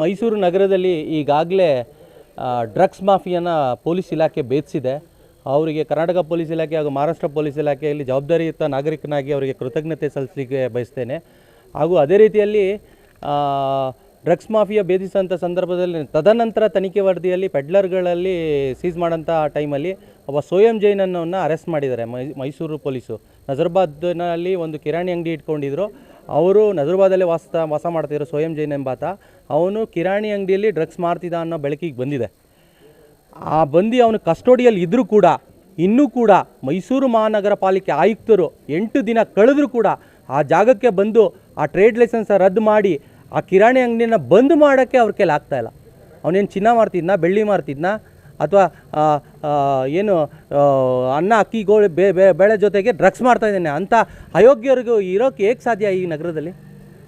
ಮೈಸೂರು ನಗರದಲ್ಲಿ ಈಗಾಗಲೇ drugs ಮಾಫಿಯನ್ನು police ಇಲಾಖೆ ಭೇದಿಸಿದೆ ಅವರಿಗೆ ಕರ್ನಾಟಕ ಪೊಲೀಸ್ ಇಲಾಖೆ ಹಾಗೂ ಮಹಾರಾಷ್ಟ್ರ ಪೊಲೀಸ್ ಇಲಾಖೆಯಲ್ಲಿ ಜವಾಬ್ದಾರಿಯುತ ನಾಗರಿಕನಾಗಿ ಅವರಿಗೆ ಕೃತಜ್ಞತೆ ಸಲ್ಲಿಸಲಿಕ್ಕೆ ಬಯಸ್ತೇನೆ. ಹಾಗೂ ಅದೇ ರೀತಿಯಲ್ಲಿ ಡ್ರಗ್ಸ್ ಮಾಫಿಯಾ ಭೇದಿಸೋಂಥ ಸಂದರ್ಭದಲ್ಲಿ ತದನಂತರ ತನಿಖೆ ವರದಿಯಲ್ಲಿ ಪೆಡ್ಲರ್ಗಳಲ್ಲಿ ಸೀಸ್ ಮಾಡೋಂಥ ಟೈಮಲ್ಲಿ ಒಬ್ಬ ಸೋಯಂ ಜೈನ್ ಅರೆಸ್ಟ್ ಮಾಡಿದ್ದಾರೆ ಮೈಸೂರು ಪೊಲೀಸು. ನಜರ್ಬಾದ್ನಲ್ಲಿ ಒಂದು ಕಿರಾಣಿ ಅಂಗಡಿ ಇಟ್ಕೊಂಡಿದ್ರು. ಅವರು ನಜರ್ಬಾದಲ್ಲಿ ವಾಸ ವಾಸ ಮಾಡ್ತಿದ್ರು ಸೋಯಂ ಜೈನ್ ಎಂಬಾತ. ಅವನು ಕಿರಾಣಿ ಅಂಗಡಿಯಲ್ಲಿ ಡ್ರಗ್ಸ್ ಮಾರ್ತಿದ್ದ ಅನ್ನೋ ಬೆಳಕಿಗೆ ಬಂದಿದೆ. ಆ ಬಂದು ಅವನು ಕಸ್ಟೋಡಿಯಲ್ಲಿ ಇದ್ದರೂ ಕೂಡ, ಇನ್ನೂ ಕೂಡ ಮೈಸೂರು ಮಹಾನಗರ ಪಾಲಿಕೆ ಆಯುಕ್ತರು ಎಂಟು ದಿನ ಕಳೆದರೂ ಕೂಡ ಆ ಜಾಗಕ್ಕೆ ಬಂದು ಆ ಟ್ರೇಡ್ ಲೈಸೆನ್ಸ್ ರದ್ದು ಮಾಡಿ ಆ ಕಿರಾಣಿ ಅಂಗಡಿನ ಬಂದ್ ಮಾಡೋಕ್ಕೆ ಅವ್ರ ಕೈಲಿ ಆಗ್ತಾಯಿಲ್ಲ ಅವನೇನು ಚಿನ್ನ ಮಾರ್ತಿದ್ನ, ಬೆಳ್ಳಿ ಮಾರ್ತಿದ್ನ, ಅಥವಾ ಏನು ಅನ್ನ, ಅಕ್ಕಿ, ಗೋಳಿ, ಬೇ ಬೇಳೆ ಜೊತೆಗೆ ಡ್ರಗ್ಸ್ ಮಾಡ್ತಾ ಇದ್ದೇನೆ. ಅಂಥ ಅಯೋಗ್ಯರಿಗೂ ಇರೋಕ್ಕೆ ಹೇಗೆ ಸಾಧ್ಯ ಈ ನಗರದಲ್ಲಿ?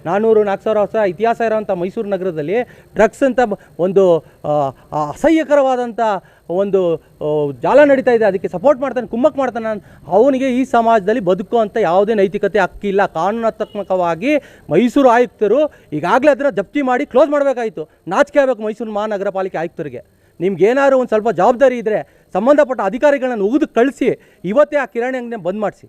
ನಾನ್ನೂರು ನಾಲ್ಕು ಸಾವಿರ ವರ್ಷ ಇತಿಹಾಸ ಇರೋವಂಥ ಮೈಸೂರು ನಗರದಲ್ಲಿ ಡ್ರಗ್ಸ್ ಅಂತ ಒಂದು ಅಸಹ್ಯಕರವಾದಂಥ ಒಂದು ಜಾಲ ನಡೀತಾ ಇದೆ. ಅದಕ್ಕೆ ಸಪೋರ್ಟ್ ಮಾಡ್ತಾನೆ ಕುಮ್ಮಕ್ ಮಾಡ್ತಾನೆ ಅವನಿಗೆ ಈ ಸಮಾಜದಲ್ಲಿ ಬದುಕುವಂಥ ಯಾವುದೇ ನೈತಿಕತೆ ಹಕ್ಕಿಲ್ಲ ಕಾನೂನಾತ್ಮಕವಾಗಿ ಮೈಸೂರು ಆಯುಕ್ತರು ಈಗಾಗಲೇ ಅದನ್ನು ಜಪ್ತಿ ಮಾಡಿ ಕ್ಲೋಸ್ ಮಾಡಬೇಕಾಯಿತು. ನಾಚಿಕೆ ಆಗಬೇಕು ಮೈಸೂರು ಮಹಾನಗರ ಪಾಲಿಕೆ ಆಯುಕ್ತರಿಗೆ. ನಿಮ್ಗೇನಾದ್ರು ಒಂದು ಸ್ವಲ್ಪ ಜವಾಬ್ದಾರಿ ಇದ್ದರೆ ಸಂಬಂಧಪಟ್ಟ ಅಧಿಕಾರಿಗಳನ್ನ ಉಗಿದು ಕಳಿಸಿ, ಇವತ್ತೇ ಆ ಕಿರಾಣಿ ಅಂಗಡಿನ ಬಂದ್ ಮಾಡಿಸಿ.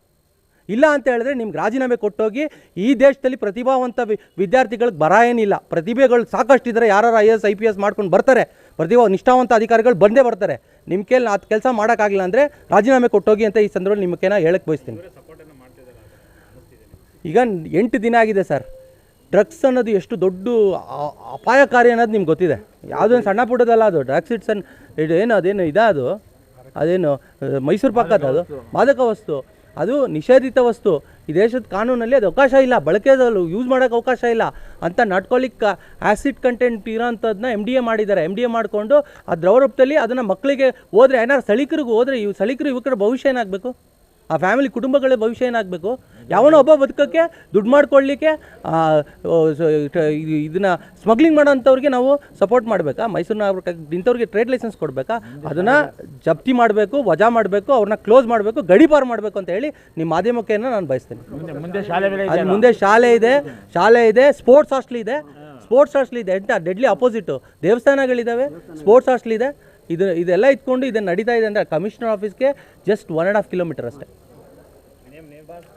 ಇಲ್ಲ ಅಂತ ಹೇಳಿದ್ರೆ ನಿಮ್ಗೆ ರಾಜೀನಾಮೆ ಕೊಟ್ಟೋಗಿ ಈ ದೇಶದಲ್ಲಿ ಪ್ರತಿಭಾವಂತ ವಿದ್ಯಾರ್ಥಿಗಳಿಗೆ ಬರ ಏನಿಲ್ಲ. ಪ್ರತಿಭೆಗಳು ಸಾಕಷ್ಟು ಇದ್ದರೆ ಯಾರು I S, I P S ಮಾಡ್ಕೊಂಡು ಬರ್ತಾರೆ. ಪ್ರತಿಭಾ, ನಿಷ್ಠಾವಂತ ಅಧಿಕಾರಿಗಳು ಬಂದೇ ಬರ್ತಾರೆ. ನಿಮ್ಮ ಕೇಳಿ ಅದು ಕೆಲಸ ಮಾಡೋಕ್ಕಾಗಿಲ್ಲ ಅಂದರೆ ರಾಜೀನಾಮೆ ಕೊಟ್ಟೋಗಿ ಅಂತ ಈ ಸಂದರ್ಭದಲ್ಲಿ ನಿಮಗೆ ಕೇನ ಹೇಳಕ್ಕೆ ಬಯಸ್ತೀನಿ. ಈಗ ಎಂಟು ದಿನ ಆಗಿದೆ ಸರ್. ಡ್ರಗ್ಸ್ ಅನ್ನೋದು ಎಷ್ಟು ದೊಡ್ಡ ಅಪಾಯಕಾರಿ ಅನ್ನೋದು ನಿಮ್ಗೆ ಗೊತ್ತಿದೆ. ಯಾವುದೇ ಸಣ್ಣ ಪುಟ್ಟದಲ್ಲ ಅದು. ಡ್ರಗ್ಸ್ ಇಟ್ಸ್ ಅನ್ ಇದು ಏನು ಅದೇನು ಇದೆ ಅದು? ಅದೇನು ಮೈಸೂರು ಪಕ್ಕದ ಅದು? ಮಾದಕ ವಸ್ತು. ಅದು ನಿಷೇಧಿತ ವಸ್ತು. ಈ ದೇಶದ ಕಾನೂನಲ್ಲಿ ಅದು ಅವಕಾಶ ಇಲ್ಲ. ಬಳಕೆದಲ್ಲೂ ಯೂಸ್ ಮಾಡೋಕ್ಕೆ ಅವಕಾಶ ಇಲ್ಲ ಅಂತ ನಡ್ಕೊಳ್ಳಿಕ್ಕೆ ಆ್ಯಸಿಡ್ ಕಂಟೆಂಟ್ ಇರೋಂಥದ್ದನ್ನ ಎಂ ಡಿ ಎ ಮಾಡಿದ್ದಾರೆ. ಎಂ ಡಿ ಎ ಮಾಡಿಕೊಂಡು ಆ ದ್ರವರೂಪದಲ್ಲಿ ಅದನ್ನು ಮಕ್ಕಳಿಗೆ ಹೋದರೆ ಏನಾರು ಸಳಿಕರಿಗೆ ಹೋದರೆ ಇವು ಸಳಿಕರು ಯುವಕರ ಭವಿಷ್ಯ ಏನಾಗಬೇಕು? ಆ ಫ್ಯಾಮಿಲಿ ಕುಟುಂಬಗಳ ಭವಿಷ್ಯ ಏನಾಗಬೇಕು? ಯಾವನೋ ಒಬ್ಬ ಬದುಕೋಕ್ಕೆ ದುಡ್ಡು ಮಾಡ್ಕೊಳ್ಳಿಕ್ಕೆ ಇದನ್ನು ಸ್ಮಗ್ಲಿಂಗ್ ಮಾಡೋಂಥವ್ರಿಗೆ ನಾವು ಸಪೋರ್ಟ್ ಮಾಡಬೇಕಾ? ಮೈಸೂರಿನ ಇಂಥವ್ರಿಗೆ ಟ್ರೇಡ್ ಲೈಸೆನ್ಸ್ ಕೊಡಬೇಕಾ? ಅದನ್ನು ಜಪ್ತಿ ಮಾಡಬೇಕು ವಜಾ ಮಾಡಬೇಕು ಅವ್ರನ್ನ ಕ್ಲೋಸ್ ಮಾಡಬೇಕು ಗಡಿಪಾರು ಮಾಡಬೇಕು ಅಂತ ಹೇಳಿ ನಿಮ್ಮ ಮಾಧ್ಯಮಕ್ಕೆ ನಾನು ಬಯಸ್ತೇನೆ. ಅದು ಮುಂದೆ ಶಾಲೆ ಇದೆ ಶಾಲೆ ಇದೆ ಸ್ಪೋರ್ಟ್ಸ್ ಹಾಸ್ಟೆಲ್ ಇದೆ. ಸ್ಪೋರ್ಟ್ಸ್ ಹಾಸ್ಟೆಲ್ ಇದೆ ಅಂತ ಡೆಡ್ಲಿ ಅಪೋಸಿಟು ದೇವಸ್ಥಾನಗಳಿದ್ದಾವೆ ಸ್ಪೋರ್ಟ್ಸ್ ಹಾಸ್ಟೆಲ್ ಇದೆ. ಇದು ಇದೆಲ್ಲ ಇಟ್ಕೊಂಡು ಇದನ್ನು ನಡೀತಾ ಇದೆ ಅಂದರೆ ಕಮಿಷನರ್ ಆಫೀಸ್ಗೆ just one and half kilometre ಅಷ್ಟೇ.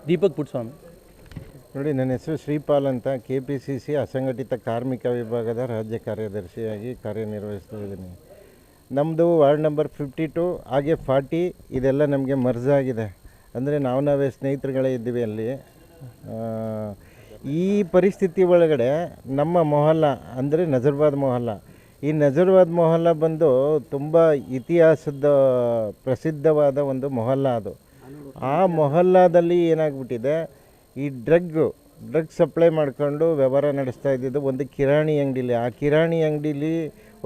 ದೀಪಕ್ ಪುಟ್ಸ್ವಾಮಿ. ನೋಡಿ, ನನ್ನ ಹೆಸರು ಶ್ರೀಪಾಲ್ ಅಂತ. ಕೆ ಪಿ ಸಿ ಸಿ ಅಸಂಘಟಿತ ಕಾರ್ಮಿಕ ವಿಭಾಗದ ರಾಜ್ಯ ಕಾರ್ಯದರ್ಶಿಯಾಗಿ ಕಾರ್ಯನಿರ್ವಹಿಸ್ತಾ ಇದ್ದೀನಿ. ನಮ್ಮದು ವಾರ್ಡ್ ನಂಬರ್ ಫಿಫ್ಟಿ ಟು ಹಾಗೆ ಫಾರ್ಟಿ ಇದೆಲ್ಲ ನಮಗೆ ಮರ್ಜ್ ಆಗಿದೆ. ಅಂದರೆ ನಾವು ನಾವೇ ಸ್ನೇಹಿತರುಗಳೇ ಇದ್ದೀವಿ ಅಲ್ಲಿ. ಈ ಪರಿಸ್ಥಿತಿ ಒಳಗಡೆ ನಮ್ಮ ಮೊಹಲ್ಲ, ಅಂದರೆ ನಜರ್ಬಾದ್ ಮೊಹಲ್ಲ. ಈ ನಜರ್ಬಾದ್ ಮೊಹಲ್ಲ ಬಂದು ತುಂಬ ಇತಿಹಾಸದ ಪ್ರಸಿದ್ಧವಾದ ಒಂದು ಮೊಹಲ್ಲ ಅದು. ಆ ಮೊಹಲ್ಲಾದಲ್ಲಿ ಏನಾಗ್ಬಿಟ್ಟಿದೆ, ಈ ಡ್ರಗ್ಗು ಡ್ರಗ್ ಸಪ್ಲೈ ಮಾಡ್ಕೊಂಡು ವ್ಯವಹಾರ ನಡೆಸ್ತಾ ಇದ್ದಿದ್ದು ಒಂದು ಕಿರಾಣಿ ಅಂಗಡಿಲಿ. ಆ ಕಿರಾಣಿ ಅಂಗಡಿಲಿ,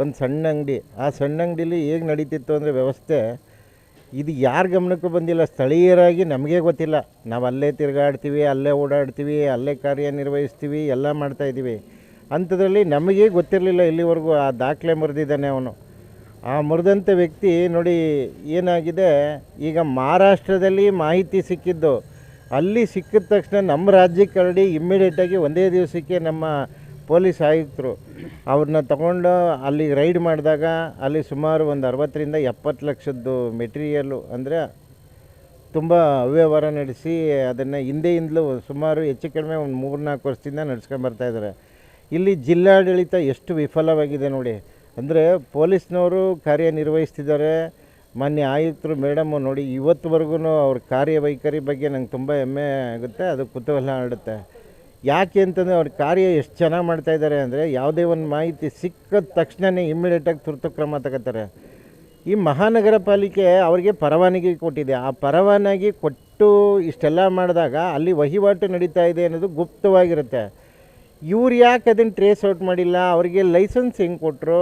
ಒಂದು ಸಣ್ಣ ಅಂಗಡಿ. ಆ ಸಣ್ಣ ಅಂಗಡಿಲಿ ಹೇಗೆ ನಡೀತಿತ್ತು ಅಂದರೆ ವ್ಯವಸ್ಥೆ, ಇದು ಯಾರ ಗಮನಕ್ಕೂ ಬಂದಿಲ್ಲ. ಸ್ಥಳೀಯರಾಗಿ ನಮಗೆ ಗೊತ್ತಿಲ್ಲ. ನಾವು ಅಲ್ಲೇ ತಿರುಗಾಡ್ತೀವಿ, ಅಲ್ಲೇ ಓಡಾಡ್ತೀವಿ, ಅಲ್ಲೇ ಕಾರ್ಯನಿರ್ವಹಿಸ್ತೀವಿ, ಎಲ್ಲ ಮಾಡ್ತಾಯಿದ್ದೀವಿ ಅಂಥದ್ರಲ್ಲಿ ನಮಗೆ ಗೊತ್ತಿರಲಿಲ್ಲ ಇಲ್ಲಿವರೆಗೂ. ಆ ದಾಖಲೆ ಮರೆದಿದ್ದಾನೆ ಅವನು. ಆ ಮುರಿದಂಥ ವ್ಯಕ್ತಿ ನೋಡಿ ಏನಾಗಿದೆ? ಈಗ ಮಹಾರಾಷ್ಟ್ರದಲ್ಲಿ ಮಾಹಿತಿ ಸಿಕ್ಕಿದ್ದು, ಅಲ್ಲಿ ಸಿಕ್ಕಿದ ತಕ್ಷಣ ನಮ್ಮ ರಾಜ್ಯಕ್ಕೆ ಹರಡಿ ಇಮ್ಮಿಡಿಯೇಟಾಗಿ ಒಂದೇ ದಿವಸಕ್ಕೆ ನಮ್ಮ ಪೊಲೀಸ್ ಆಯುಕ್ತರು ಅವ್ರನ್ನ ತಗೊಂಡು ಅಲ್ಲಿ ರೈಡ್ ಮಾಡಿದಾಗ ಅಲ್ಲಿ ಸುಮಾರು ಒಂದು ಅರವತ್ತರಿಂದ ಎಪ್ಪತ್ತು ಲಕ್ಷದ್ದು ಮೆಟೀರಿಯಲ್ಲು ಅಂದರೆ ತುಂಬ ಅವ್ಯವಹಾರ ನಡೆಸಿ ಅದನ್ನು ಹಿಂದೆಯಿಂದಲೂ ಸುಮಾರು ಹೆಚ್ಚು ಕಡಿಮೆ ಒಂದು ಮೂರು ನಾಲ್ಕು ವರ್ಷದಿಂದ ನಡೆಸ್ಕೊಂಡು ಬರ್ತಾ ಇದ್ದಾರೆ. ಇಲ್ಲಿ ಜಿಲ್ಲಾಡಳಿತ ಎಷ್ಟು ವಿಫಲವಾಗಿದೆ ನೋಡಿ. ಅಂದರೆ ಪೊಲೀಸ್ನವರು ಕಾರ್ಯನಿರ್ವಹಿಸ್ತಿದ್ದಾರೆ. ಮಾನ್ಯ ಆಯುಕ್ತರು, ಮೇಡಮು ನೋಡಿ, ಇವತ್ತುವರೆಗೂ ಅವ್ರ ಕಾರ್ಯವೈಖರಿ ಬಗ್ಗೆ ನಂಗೆ ತುಂಬ ಹೆಮ್ಮೆ ಆಗುತ್ತೆ, ಅದು ಕುತೂಹಲ ಆಡುತ್ತೆ. ಯಾಕೆ ಅಂತಂದರೆ ಅವ್ರ ಕಾರ್ಯ ಎಷ್ಟು ಚೆನ್ನಾಗಿ ಮಾಡ್ತಾ ಇದ್ದಾರೆ ಅಂದರೆ ಯಾವುದೇ ಒಂದು ಮಾಹಿತಿ ಸಿಕ್ಕಿದ ತಕ್ಷಣವೇ ಇಮ್ಮಿಡಿಯೇಟಾಗಿ ತುರ್ತು ಕ್ರಮ ತಗೋತಾರೆ. ಈ ಮಹಾನಗರ ಪಾಲಿಕೆ ಅವರಿಗೆ ಪರವಾನಗಿ ಕೊಟ್ಟಿದೆ. ಆ ಪರವಾನಗಿ ಕೊಟ್ಟು ಇಷ್ಟೆಲ್ಲ ಮಾಡಿದಾಗ ಅಲ್ಲಿ ವಹಿವಾಟು ನಡೀತಾ ಇದೆ ಅನ್ನೋದು ಗುಪ್ತವಾಗಿರುತ್ತೆ. ಇವ್ರು ಯಾಕೆ ಅದನ್ನು ಟ್ರೇಸ್ ಔಟ್ ಮಾಡಿಲ್ಲ? ಅವರಿಗೆ ಲೈಸೆನ್ಸ್ ಹೆಂಗೆ ಕೊಟ್ಟರು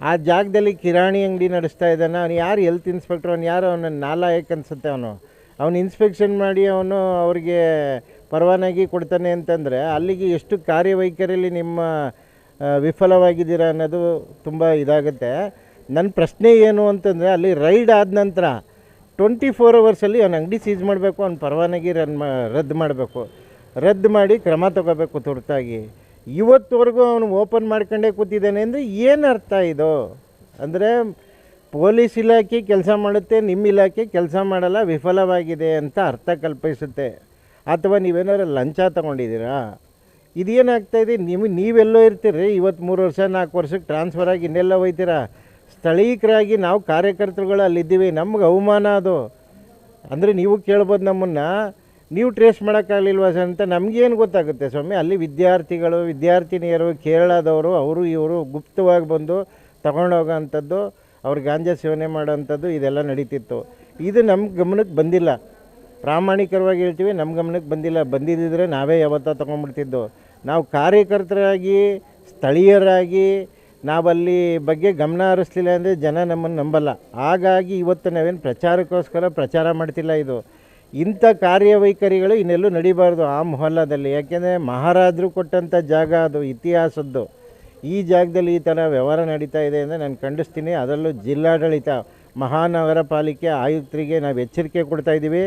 ಆ ಜಾಗದಲ್ಲಿ ಕಿರಾಣಿ ಅಂಗಡಿ ನಡೆಸ್ತಾ ಇದ್ದಾನೆ. ಅವನು ಯಾರು ಹೆಲ್ತ್ ಇನ್ಸ್ಪೆಕ್ಟ್ರ್ ಅವ್ನು ಯಾರು? ಅವನ ನಾಲಾಯಕ್ ಅನ್ಸುತ್ತೆ ಅವನು. ಅವನು ಇನ್ಸ್ಪೆಕ್ಷನ್ ಮಾಡಿ ಅವನು ಅವರಿಗೆ ಪರವಾನಗಿ ಕೊಡ್ತಾನೆ ಅಂತಂದರೆ ಅಲ್ಲಿಗೆ ಎಷ್ಟು ಕಾರ್ಯವೈಖರಿಯಲ್ಲಿ ನಿಮ್ಮ ವಿಫಲವಾಗಿದ್ದೀರ ಅನ್ನೋದು ತುಂಬ ಇದಾಗುತ್ತೆ. ನನ್ನ ಪ್ರಶ್ನೆ ಏನು ಅಂತಂದರೆ ಅಲ್ಲಿ ರೈಡ್ ಆದ ನಂತರ ಟ್ವೆಂಟಿ ಫೋರ್ ಅವರ್ಸಲ್ಲಿ ಅವ್ನ ಅಂಗಡಿ ಸೀಸ್ ಮಾಡಬೇಕು, ಅವ್ನು ಪರವಾನಗಿ ರನ್ ಮಾ, ರದ್ದು ಮಾಡಬೇಕು. ರದ್ದು ಮಾಡಿ ಕ್ರಮ ತಗೋಬೇಕು ತುರ್ತಾಗಿ. ಇವತ್ತುವರೆಗೂ ಅವನು ಓಪನ್ ಮಾಡ್ಕೊಂಡೇ ಕೂತಿದ್ದಾನೆ ಅಂದರೆ ಏನು ಅರ್ಥ ಇದು? ಅಂದರೆ ಪೊಲೀಸ್ ಇಲಾಖೆ ಕೆಲಸ ಮಾಡುತ್ತೆ ನಿಮ್ಮ ಇಲಾಖೆ ಕೆಲಸ ಮಾಡಲ್ಲ, ವಿಫಲವಾಗಿದೆ ಅಂತ ಅರ್ಥ ಕಲ್ಪಿಸುತ್ತೆ. ಅಥವಾ ನೀವೇನಾದ್ರು ಲಂಚ ತಗೊಂಡಿದ್ದೀರಾ? ಇದೇನಾಗ್ತಾಯಿದೆ ನೀವು, ನೀವೆಲ್ಲೋ ಇರ್ತೀರಿ, ಇವತ್ತು ಮೂರು ವರ್ಷ, ನಾಲ್ಕು ವರ್ಷಕ್ಕೆ ಟ್ರಾನ್ಸ್ಫರ್ ಆಗಿ ಇನ್ನೆಲ್ಲ ಹೋಯ್ತೀರಾ? ಸ್ಥಳೀಕರಾಗಿ ನಾವು ಕಾರ್ಯಕರ್ತರುಗಳು ಅಲ್ಲಿದ್ದೀವಿ, ನಮ್ಗೆ ಅವಮಾನ ಅದು. ಅಂದರೆ ನೀವು ಕೇಳ್ಬೋದು ನಮ್ಮನ್ನು ನೀವು ಟ್ರೇಸ್ ಮಾಡೋಕ್ಕಾಗಲಿಲ್ವಾ ಸರ್ ಅಂತ ನಮಗೇನು ಗೊತ್ತಾಗುತ್ತೆ ಸ್ವಾಮಿ? ಅಲ್ಲಿ ವಿದ್ಯಾರ್ಥಿಗಳು, ವಿದ್ಯಾರ್ಥಿನಿಯರು, ಕೇರಳದವರು, ಅವರು ಇವರು ಗುಪ್ತವಾಗಿ ಬಂದು ತಗೊಂಡೋಗೋ ಅಂಥದ್ದು ಅವ್ರು ಗಾಂಜಾ ಸೇವನೆ ಮಾಡೋವಂಥದ್ದು ಇದೆಲ್ಲ ನಡೀತಿತ್ತು. ಇದು ನಮ್ಮ ಗಮನಕ್ಕೆ ಬಂದಿಲ್ಲ. ಪ್ರಾಮಾಣಿಕರವಾಗಿ ಹೇಳ್ತೀವಿ ನಮ್ಮ ಗಮನಕ್ಕೆ ಬಂದಿಲ್ಲ. ಬಂದಿದ್ದಿದ್ರೆ ನಾವೇ ಯಾವತ್ತೋ ತೊಗೊಂಡ್ಬಿಡ್ತಿದ್ದು. ನಾವು ಕಾರ್ಯಕರ್ತರಾಗಿ, ಸ್ಥಳೀಯರಾಗಿ, ನಾವಲ್ಲಿ ಬಗ್ಗೆ ಗಮನ ಹರಿಸ್ಲಿಲ್ಲ ಅಂದರೆ ಜನ ನಮ್ಮನ್ನು ನಂಬಲ್ಲ. ಹಾಗಾಗಿ ಇವತ್ತು ನಾವೇನು ಪ್ರಚಾರಕ್ಕೋಸ್ಕರ ಪ್ರಚಾರ ಮಾಡ್ತಿಲ್ಲ ಇದು. ಇಂಥ ಕಾರ್ಯವೈಖರಿಗಳು ಇನ್ನೆಲ್ಲೂ ನಡಿಬಾರ್ದು ಆ ಮೊಹಲ್ಲಾದಲ್ಲಿ. ಯಾಕೆಂದರೆ ಮಹಾರಾಜರು ಕೊಟ್ಟಂಥ ಜಾಗ ಅದು ಇತಿಹಾಸದ್ದು. ಈ ಜಾಗದಲ್ಲಿ ಈ ಥರ ವ್ಯವಹಾರ ನಡೀತಾ ಇದೆ ಅಂದರೆ ನಾನು ಖಂಡಿಸ್ತೀನಿ. ಅದರಲ್ಲೂ ಜಿಲ್ಲಾಡಳಿತ, ಮಹಾನಗರ ಪಾಲಿಕೆ ಆಯುಕ್ತರಿಗೆ ನಾವು ಎಚ್ಚರಿಕೆ ಕೊಡ್ತಾ ಇದ್ದೀವಿ.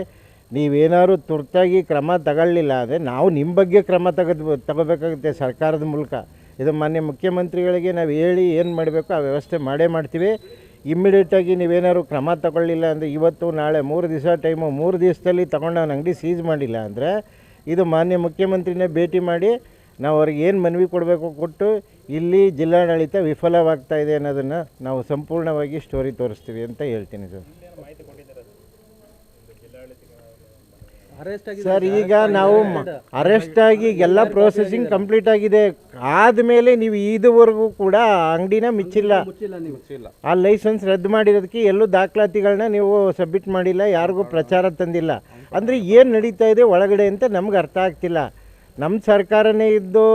ನೀವೇನಾದ್ರು ತುರ್ತಾಗಿ ಕ್ರಮ ತಗೊಳ್ಳಿಲ್ಲ ಅಂದರೆ ನಾವು ನಿಮ್ಮ ಬಗ್ಗೆ ಕ್ರಮ ತೆಗೆದು ತಗೋಬೇಕಾಗುತ್ತೆ ಸರ್ಕಾರದ ಮೂಲಕ. ಇದು ಮಾನ್ಯ ಮುಖ್ಯಮಂತ್ರಿಗಳಿಗೆ ನಾವು ಹೇಳಿ ಏನು ಮಾಡಬೇಕು ಆ ವ್ಯವಸ್ಥೆ ಮಾಡೇ ಮಾಡ್ತೀವಿ. ಇಮ್ಮಿಡಿಯೇಟಾಗಿ ನೀವೇನಾದ್ರು ಕ್ರಮ ತಗೊಳ್ಳಿಲ್ಲ ಅಂದರೆ ಇವತ್ತು, ನಾಳೆ ಮೂರು ದಿವಸ ಟೈಮು ಮೂರು ದಿವಸದಲ್ಲಿ ತಗೊಂಡು ಅವ್ನ ಅಂಗಡಿ ಸೀಸ್ ಮಾಡಿಲ್ಲ ಅಂದರೆ ಇದು ಮಾನ್ಯ ಮುಖ್ಯಮಂತ್ರಿನೇ ಭೇಟಿ ಮಾಡಿ ನಾವು ಅವ್ರಿಗೆ ಏನು ಮನವಿ ಕೊಡಬೇಕು ಕೊಟ್ಟು ಇಲ್ಲಿ ಜಿಲ್ಲಾಡಳಿತ ವಿಫಲವಾಗ್ತಾ ಇದೆ ಅನ್ನೋದನ್ನು ನಾವು ಸಂಪೂರ್ಣವಾಗಿ ಸ್ಟೋರಿ ತೋರಿಸ್ತೀವಿ ಅಂತ ಹೇಳ್ತೀನಿ ಸರ್ ಅರೆಸ್ಟ್ ಸರ್ ಈಗ ನಾವು ಅರೆಸ್ಟ್ ಆಗಿ ಎಲ್ಲ ಪ್ರೊಸೆಸಿಂಗ್ ಕಂಪ್ಲೀಟ್ ಆಗಿದೆ. ಆದಮೇಲೆ ನೀವು ಇದುವರೆಗೂ ಕೂಡ ಅಂಗಡಿನ ಮಿಚ್ಚಿಲ್ಲ. ಆ ಲೈಸೆನ್ಸ್ ರದ್ದು ಮಾಡಿರೋದಕ್ಕೆ ಎಲ್ಲೂ ದಾಖಲಾತಿಗಳನ್ನ ನೀವು ಸಬ್ಮಿಟ್ ಮಾಡಿಲ್ಲ ಯಾರಿಗೂ ಪ್ರಚಾರ ತಂದಿಲ್ಲ. ಅಂದರೆ ಏನು ನಡೀತಾ ಇದೆ ಒಳಗಡೆ ಅಂತ ನಮ್ಗೆ ಅರ್ಥ ಆಗ್ತಿಲ್ಲ. ನಮ್ಮ ಸರ್ಕಾರನೇ ಇದ್ದು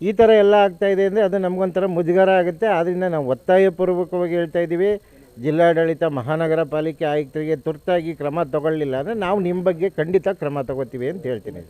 ಈ ಥರ ಎಲ್ಲ ಆಗ್ತಾ ಇದೆ ಅಂದರೆ ಅದು ನಮಗೊಂಥರ ಮುಜುಗರ ಆಗುತ್ತೆ. ಆದ್ದರಿಂದ ನಾವು ಒತ್ತಾಯಪೂರ್ವಕವಾಗಿ ಹೇಳ್ತಾ ಇದ್ದೀವಿ. ಜಿಲ್ಲಾಡಳಿತ ಮಹಾನಗರ ಪಾಲಿಕೆ ಆಯುಕ್ತರಿಗೆ ತುರ್ತಾಗಿ ಕ್ರಮ ತಗೊಳ್ಳಿಲ್ಲ ಅಂದರೆ ನಾವು ನಿಮ್ಮ ಬಗ್ಗೆ ಖಂಡಿತ ಕ್ರಮ ತಗೋತೀವಿ ಅಂತ ಹೇಳ್ತೀನಿ.